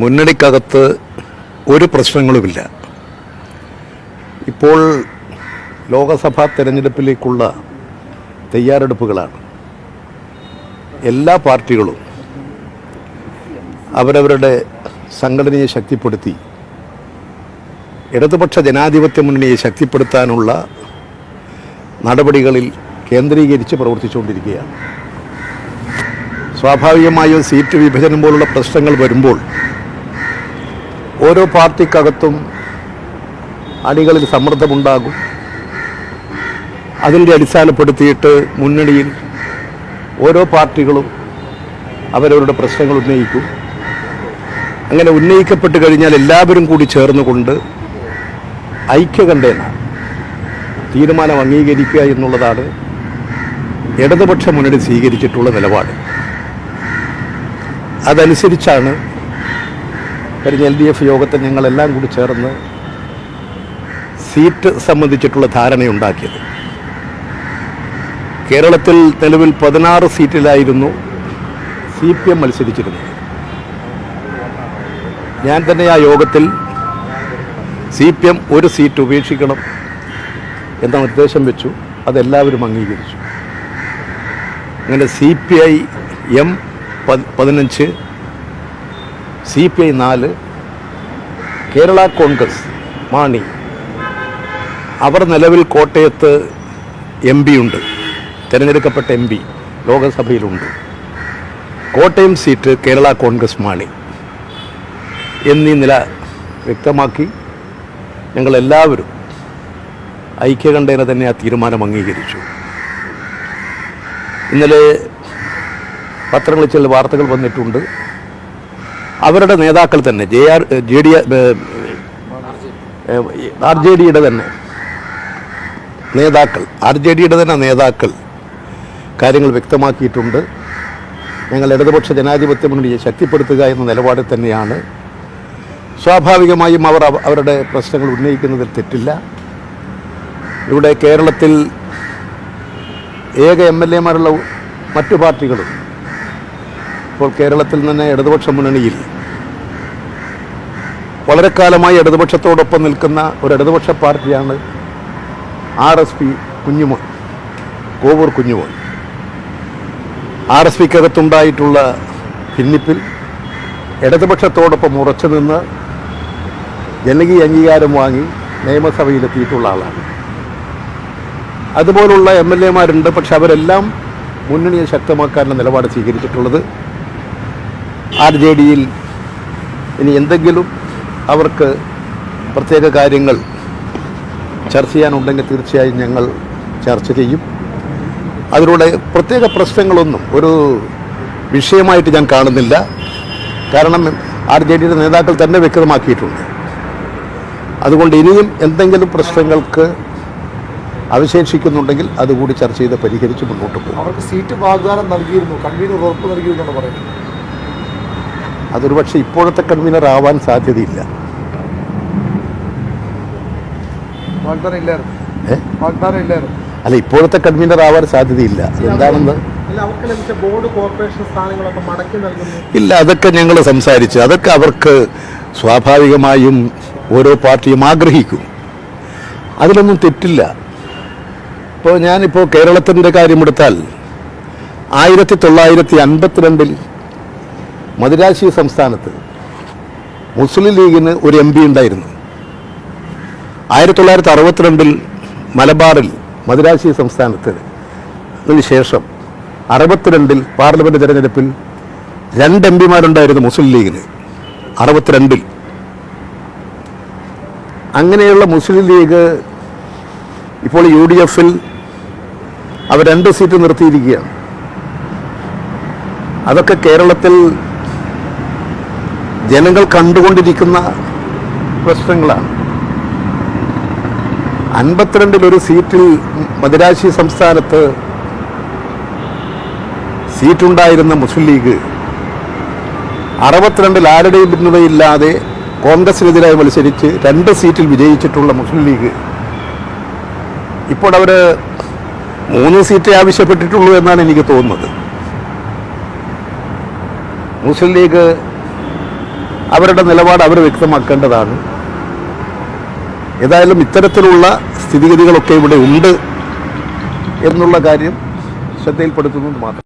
മുന്നണിക്കകത്ത് ഒരു പ്രശ്നങ്ങളുമില്ല. ഇപ്പോൾ ലോകസഭാ തെരഞ്ഞെടുപ്പിലേക്കുള്ള തയ്യാറെടുപ്പുകളാണ്. എല്ലാ പാർട്ടികളും അവരവരുടെ സംഘടനയെ ശക്തിപ്പെടുത്തി ഇടതുപക്ഷ ജനാധിപത്യ മുന്നണിയെ ശക്തിപ്പെടുത്താനുള്ള നടപടികളിൽ കേന്ദ്രീകരിച്ച് പ്രവർത്തിച്ചുകൊണ്ടിരിക്കുകയാണ്. സ്വാഭാവികമായും സീറ്റ് വിഭജനം പോലുള്ള പ്രശ്നങ്ങൾ വരുമ്പോൾ ഓരോ പാർട്ടിക്കകത്തും അണികളിൽ സമ്മർദ്ദമുണ്ടാകും. അതിന്റെ അടിസ്ഥാനപ്പെടുത്തിയിട്ട് മുന്നണിയിൽ ഓരോ പാർട്ടികളും അവരവരുടെ പ്രശ്നങ്ങൾ ഉന്നയിക്കും. അങ്ങനെ ഉന്നയിക്കപ്പെട്ട് കഴിഞ്ഞാൽ എല്ലാവരും കൂടി ചേർന്നുകൊണ്ട് ഐക്യകണ്ഠേന തീരുമാനം അംഗീകരിക്കുക എന്നുള്ളതാണ് ഇടതുപക്ഷ മുന്നണി സ്വീകരിച്ചിട്ടുള്ള നിലപാട്. അതനുസരിച്ചാണ് കഴിഞ്ഞ എൽ ഡി എഫ് യോഗത്തിൽ ഞങ്ങളെല്ലാം കൂടി ചേർന്ന് സീറ്റ് സംബന്ധിച്ചിട്ടുള്ള ധാരണയുണ്ടാക്കിയത്. കേരളത്തിൽ നിലവിൽ പതിനാറ് സീറ്റിലായിരുന്നു സി പി എം മത്സരിച്ചിരുന്നത്. ഞാൻ തന്നെ ആ യോഗത്തിൽ സി പി എം ഒരു സീറ്റ് ഉപേക്ഷിക്കണം എന്ന നിർദ്ദേശം വെച്ചു. അതെല്ലാവരും അംഗീകരിച്ചു. അങ്ങനെ സി പി ഐ എം പതിനഞ്ച് സി പി ഐ നാല് കേരള കോൺഗ്രസ് മാണി. അവർ നിലവിൽ കോട്ടയത്ത് എം പി ഉണ്ട്. തിരഞ്ഞെടുക്കപ്പെട്ട എം പി ലോകസഭയിലുണ്ട്. കോട്ടയം സീറ്റ് കേരള കോൺഗ്രസ് മാണി. എന്നീ നില വ്യക്തമാക്കി ഞങ്ങളെല്ലാവരും ഐക്യകണ്ഠേന തന്നെ ആ തീരുമാനം അംഗീകരിച്ചു. ഇന്നലെ പത്രങ്ങളിൽ ചില വാർത്തകൾ വന്നിട്ടുണ്ട്. അവരുടെ നേതാക്കൾ തന്നെ J R J D R J ഡിയുടെ തന്നെ നേതാക്കൾ ആർ ജെ ഡിയുടെ തന്നെ നേതാക്കൾ കാര്യങ്ങൾ വ്യക്തമാക്കിയിട്ടുണ്ട്. ഞങ്ങൾ ഇടതുപക്ഷ ജനാധിപത്യ മുന്നണിയെ ശക്തിപ്പെടുത്തുക എന്ന നിലപാടിൽ തന്നെയാണ്. സ്വാഭാവികമായും അവർ അവരുടെ പ്രശ്നങ്ങൾ ഉന്നയിക്കുന്നതിൽ തെറ്റില്ല. ഇവിടെ കേരളത്തിൽ ഏക എം എൽ എമാരുള്ള മറ്റു പാർട്ടികളും ഇപ്പോൾ കേരളത്തിൽ നിന്ന് ഇടതുപക്ഷ മുന്നണിയിൽ വളരെ കാലമായി ഇടതുപക്ഷത്തോടൊപ്പം നിൽക്കുന്ന ഒരു ഇടതുപക്ഷ പാർട്ടിയാണ് R S P Kunjumon Kovoor Kunjumon. R S പിക്കകത്തുണ്ടായിട്ടുള്ള ഭിന്നിപ്പിൽ ഇടതുപക്ഷത്തോടൊപ്പം ഉറച്ചു നിന്ന് ജനകീയ അംഗീകാരം വാങ്ങി നിയമസഭയിലെത്തിയിട്ടുള്ള ആളാണ്. അതുപോലുള്ള എം എൽ എമാരുണ്ട് പക്ഷെ അവരെല്ലാം മുന്നണിയെ ശക്തമാക്കാനുള്ള നിലപാട് സ്വീകരിച്ചിട്ടുള്ളത് ആർ ജെ ഡിയിൽ ഇനി എന്തെങ്കിലും അവർക്ക് പ്രത്യേക കാര്യങ്ങൾ ചർച്ച ചെയ്യാനുണ്ടെങ്കിൽ തീർച്ചയായും ഞങ്ങൾ ചർച്ച ചെയ്യും. അതിലൂടെ പ്രത്യേക പ്രശ്നങ്ങളൊന്നും ഒരു വിഷയമായിട്ട് ഞാൻ കാണുന്നില്ല. കാരണം ആർ ജെ ഡിയുടെ നേതാക്കൾ തന്നെ വ്യക്തമാക്കിയിട്ടുണ്ട്. അതുകൊണ്ട് ഇനിയും എന്തെങ്കിലും പ്രശ്നങ്ങൾക്ക് അവശേഷിക്കുന്നുണ്ടെങ്കിൽ അതുകൂടി ചർച്ച ചെയ്ത് പരിഹരിച്ച് മുന്നോട്ട് പോകും. അവർക്ക് സീറ്റ് വാഗ്ദാനം നൽകിയിരുന്നു. കൺവീനർ ഉറപ്പ് നൽകിയിരുന്നു പറയുന്നത്. അതൊരു പക്ഷേ ഇപ്പോഴത്തെ കൺവീനർ ആവാൻ സാധ്യതയില്ല. അല്ല ഇപ്പോഴത്തെ കൺവീനർ ആവാൻ സാധ്യതയില്ല. എന്താണെന്ന് ഇല്ല അതൊക്കെ ഞങ്ങൾ സംസാരിച്ചു അതൊക്കെ അവർക്ക് സ്വാഭാവികമായും ഓരോ പാർട്ടിയും ആഗ്രഹിക്കും. അതിലൊന്നും തെറ്റില്ല. ഇപ്പോൾ ഞാനിപ്പോൾ കേരളത്തിന്റെ കാര്യമെടുത്താൽ ആയിരത്തി തൊള്ളായിരത്തി അൻപത്തിരണ്ടിൽ മദിരാശി സംസ്ഥാനത്ത് മുസ്ലിം ലീഗിന് ഒരു എം പി ഉണ്ടായിരുന്നു. ആയിരത്തി തൊള്ളായിരത്തി അറുപത്തിരണ്ടിൽ മലബാറിൽ മദിരാശി സംസ്ഥാനത്ത് അതിന് ശേഷം അറുപത്തിരണ്ടിൽ പാർലമെന്റ് തിരഞ്ഞെടുപ്പിൽ രണ്ട് എം പിമാരുണ്ടായിരുന്നു മുസ്ലിം ലീഗിന്. അറുപത്തിരണ്ടിൽ. അങ്ങനെയുള്ള മുസ്ലിം ലീഗ് ഇപ്പോൾ യു ഡി എഫിൽ അവർ രണ്ട് സീറ്റ് നിർത്തിയിരിക്കുകയാണ്. അതൊക്കെ കേരളത്തിൽ ജനങ്ങൾ കണ്ടുകൊണ്ടിരിക്കുന്ന പ്രശ്നങ്ങളാണ്. അൻപത്തിരണ്ടിൽ ഒരു സീറ്റിൽ മദിരാശി സംസ്ഥാനത്ത് സീറ്റുണ്ടായിരുന്ന മുസ്ലിം ലീഗ് അറുപത്തിരണ്ടിൽ ആരുടെയും പിന്തുണയില്ലാതെ കോൺഗ്രസിനെതിരായി മത്സരിച്ച് രണ്ട് സീറ്റിൽ വിജയിച്ചിട്ടുള്ള മുസ്ലിം ലീഗ്. ഇപ്പോൾ അവർ മൂന്ന് സീറ്റേ ആവശ്യപ്പെട്ടിട്ടുള്ളൂ എന്നാണ് എനിക്ക് തോന്നുന്നത്. മുസ്ലിം ലീഗ് അവരുടെ നിലപാട് അവർ വ്യക്തമാക്കേണ്ടതാണ്. ഏതായാലും ഇത്തരത്തിലുള്ള സ്ഥിതിഗതികളൊക്കെ ഇവിടെ ഉണ്ട് എന്നുള്ള കാര്യം ശ്രദ്ധയിൽപ്പെടുത്തുന്നത് മാത്രം.